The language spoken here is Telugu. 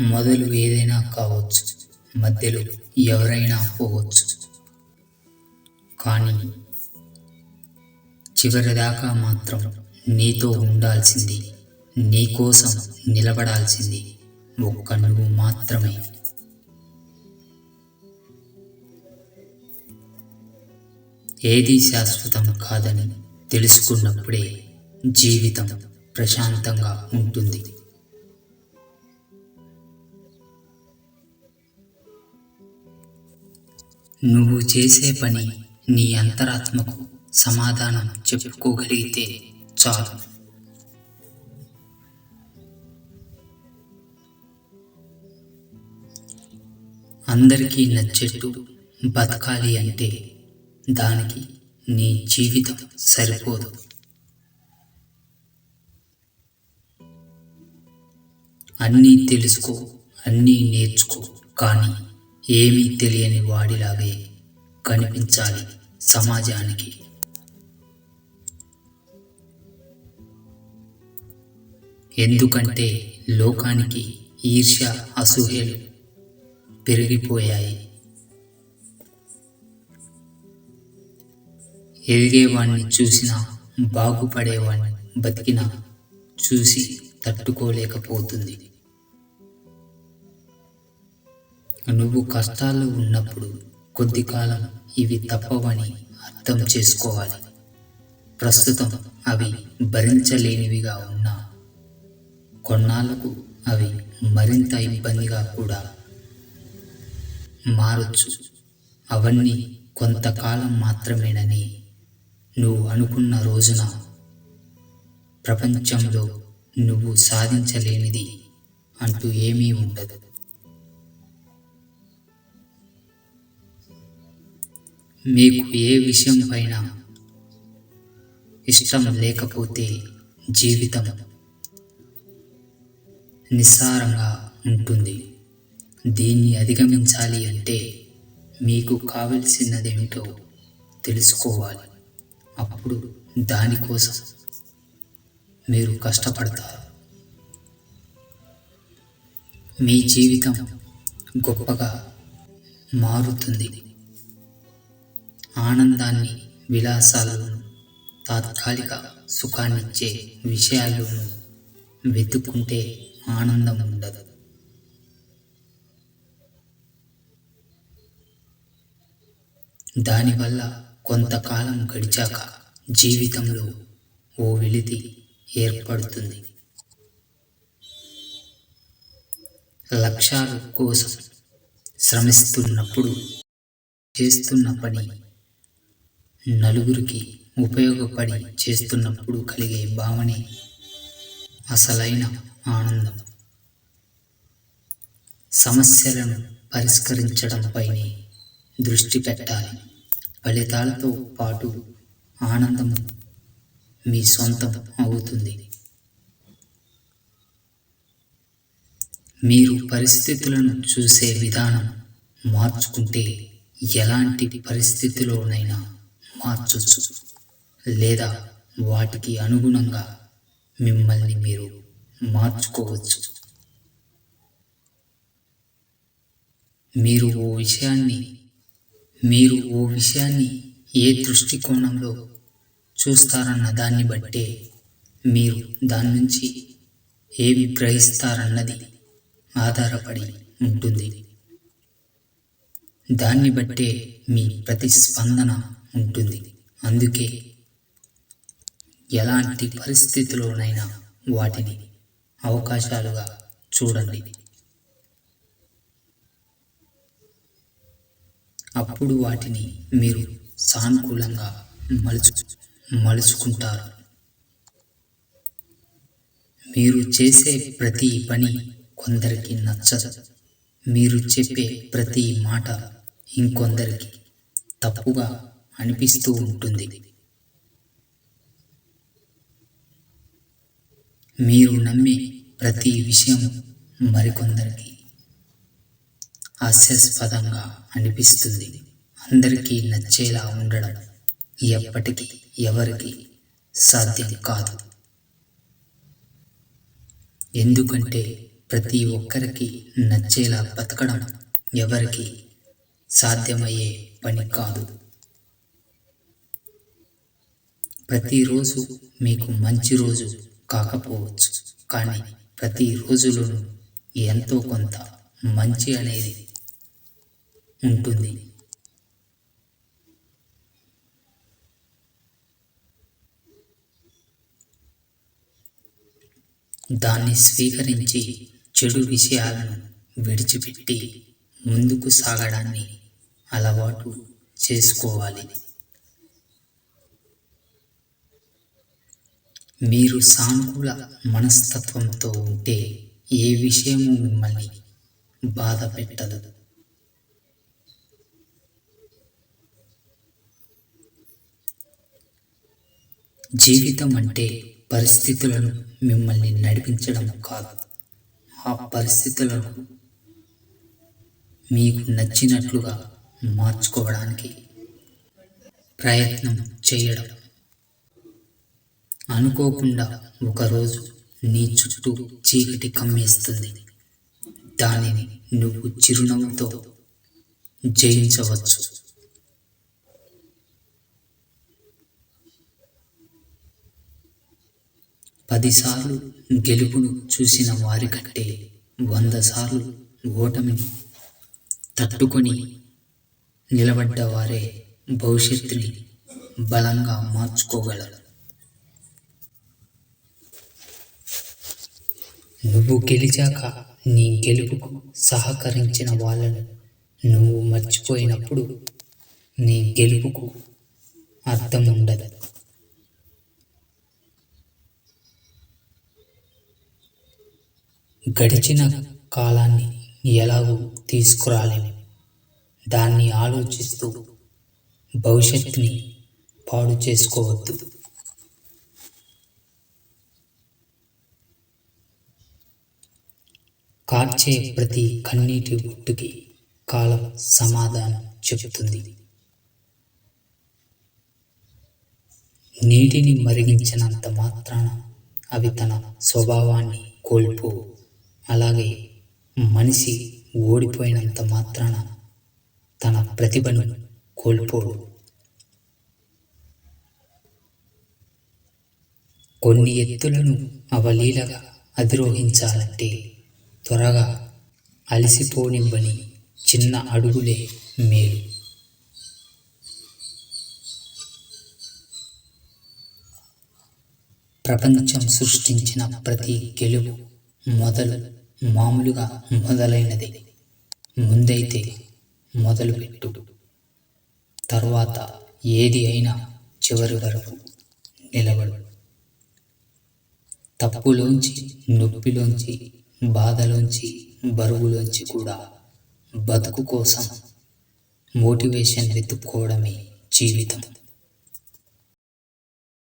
మొదలు ఏదైనా కావచ్చు మధ్యలో ఎవరైనా పోవచ్చు. కానీ చివరిదాకా మాత్రం నీతో ఉండాల్సింది నీకోసం నిలబడాల్సింది ఒక్క నువ్వు మాత్రమే. ఏది శాశ్వతం కాదని తెలుసుకున్నప్పుడే జీవితం ప్రశాంతంగా ఉంటుంది. నువ్వు చేసే పని నీ అంతరాత్మకు సమాధానం చెప్పుకోగలిగితే చాలు. అందరికీ నచ్చేట్టు బతకాలి అంటే దానికి నీ జీవితం సరిపోదు. అన్నీ తెలుసుకో అన్నీ నేర్చుకో కానీ ఏమీ తెలియని వాడిలాగే కనిపించాలి సమాజానికి. ఎందుకంటే లోకానికి ఈర్ష్య అసూహలు పెరిగిపోయాయి. ఎదిగేవాణ్ణి చూసినా బాగుపడేవాణ్ణి బతికినా చూసి తట్టుకోలేకపోతుంది. నువ్వు కష్టాల్లో ఉన్నప్పుడు కొద్ది కాలం ఇవి తప్పవని అర్థం చేసుకోవాలి. ప్రస్తుతం అవి భరించలేనివిగా ఉన్నా కొన్నాళ్ళకు అవి మరింత ఇబ్బందిగా కూడా మారచ్చు. అవన్నీ కొంతకాలం మాత్రమేనని నువ్వు అనుకున్న రోజున ప్రపంచంలో నువ్వు సాధించలేనిది అంటూ ఏమీ ఉండదు. మీకు ఏ విషయం పైన ఇష్టం లేకపోతే జీవితం నిస్సారంగా ఉంటుంది. దీన్ని అధిగమించాలి అంటే మీకు కావలసినదేమిటో తెలుసుకోవాలి. అప్పుడు దానికోసం మీరు కష్టపడతారు. మీ జీవితం గొప్పగా మారుతుంది. ఆనందాన్ని విలాసాలను తాత్కాలిక సుఖాన్నిచ్చే విషయాలను వెతుక్కుంటే ఆనందం ఉండదు. దానివల్ల కొంతకాలం గడిచాక జీవితంలో ఓ వెలితి ఏర్పడుతుంది. లక్ష్యాల కోసం శ్రమిస్తున్నప్పుడు చేస్తున్న పని నలుగురికి ఉపయోగపడి చేస్తున్నప్పుడు కలిగే భావనే అసలైన ఆనందం. సమస్యలను పరిష్కరించడంపైనే దృష్టి పెట్టాలి. ఫలితాలతో పాటు ఆనందం మీ సొంతం అవుతుంది. మీరు పరిస్థితులను చూసే విధానం మార్చుకుంటే ఎలాంటి పరిస్థితిలోనైనా మార్చొచ్చు. లేదా వాటికి అనుగుణంగా మిమ్మల్ని మీరు మార్చుకోవచ్చు. మీరు ఓ విషయాన్ని మీరు ఓ విషయాన్ని ఏ దృష్టికోణంలో చూస్తారన్న దాన్ని బట్టే మీరు దాని నుంచి ఏవి గ్రహిస్తారన్నది ఆధారపడి ఉంటుంది. దాన్ని బట్టే మీ ప్రతిస్పందన ఉంటుంది. అందుకే ఎలాంటి పరిస్థితిలోనైనా వాటిని అవకాశాలుగా చూడండి. అప్పుడు వాటిని మీరు సానుకూలంగా మలుచు మలుచుకుంటారు. మీరు చేసే ప్రతి పని కొందరికి నచ్చదు. మీరు చెప్పే ప్రతి మాట ఇంకొందరికి తప్పుగా అనిపిస్తూ ఉంటుంది. మీరు నమ్మే ప్రతి విషయం మరికొందరికి హాస్యాస్పదంగా అనిపిస్తుంది. అందరికీ నచ్చేలా ఉండడం ఎప్పటికీ ఎవరికి సాధ్యం కాదు. ఎందుకంటే ప్రతి ఒక్కరికి నచ్చేలా బతకడం ఎవరికి సాధ్యమయ్యే పని కాదు. ప్రతిరోజు మీకు మంచి రోజు కాకపోవచ్చు. కానీ ప్రతి రోజులోనూ ఎంతో కొంత మంచి అనేది ఉంటుంది. దాన్ని స్వీకరించి చెడు విషయాలను విడిచిపెట్టి ముందుకు సాగడాన్ని అలవాటు చేసుకోవాలి. మీరు సానుకూల మనస్తత్వంతో ఉంటే ఏ విషయము మిమ్మల్ని బాధ పెట్టదు జీవితం అంటే పరిస్థితులను మిమ్మల్ని నడిపించడం కాదు. ఆ పరిస్థితులను మీకు నచ్చినట్లుగా మార్చుకోవడానికి ప్రయత్నం చేయడం. అనుకోకుండా ఒకరోజు నీ చుట్టూ చీకటి కమ్మేస్తుంది. దానిని నువ్వు చిరునవ్వుతో జయించవచ్చు. పదిసార్లు గెలుపును చూసిన వారి కంటే వంద సార్లు ఓటమిని తట్టుకొని నిలబడ్డ వారే భవిష్యత్తుని బలంగా మార్చుకోగలరు. నువ్వు గెలిచాక నీ గెలుపుకు సహకరించిన వాళ్ళను నువ్వు మర్చిపోయినప్పుడు నీ గెలుపుకు అర్థం ఉండదు గడిచిన కాలాన్ని ఎలాగూ తీసుకురాలేము. దాన్ని ఆలోచిస్తూ భవిష్యత్తుని పాడు చేసుకోవద్దు. కార్చే ప్రతి కన్నీటి ఒట్టుకి కాలం సమాధానం చెబుతుంది. నీటిని మరిగించినంత మాత్రాన అవి తన స్వభావాన్ని కోల్పో. అలాగే మనిషి ఓడిపోయినంత మాత్రాన తన ప్రతిభను కోల్పోడు కొన్ని ఎత్తులను అవలీలగా అధిరోహించాలంటే త్వరగా అలసిపోనివ్వని చిన్న అడుగులే మేలు. ప్రపంచం సృష్టించిన ప్రతి గెలుపు మొదలు మామూలుగా మొదలైనది. ముందైతే మొదలుపెట్టు. తర్వాత ఏది అయినా చివరి వరకు నిలబడు. తప్పులోంచి నొప్పిలోంచి బాధలోంచి బరువులోంచి కూడా బతుకు కోసం మోటివేషన్ వెతుక్కోవడమే జీవితం.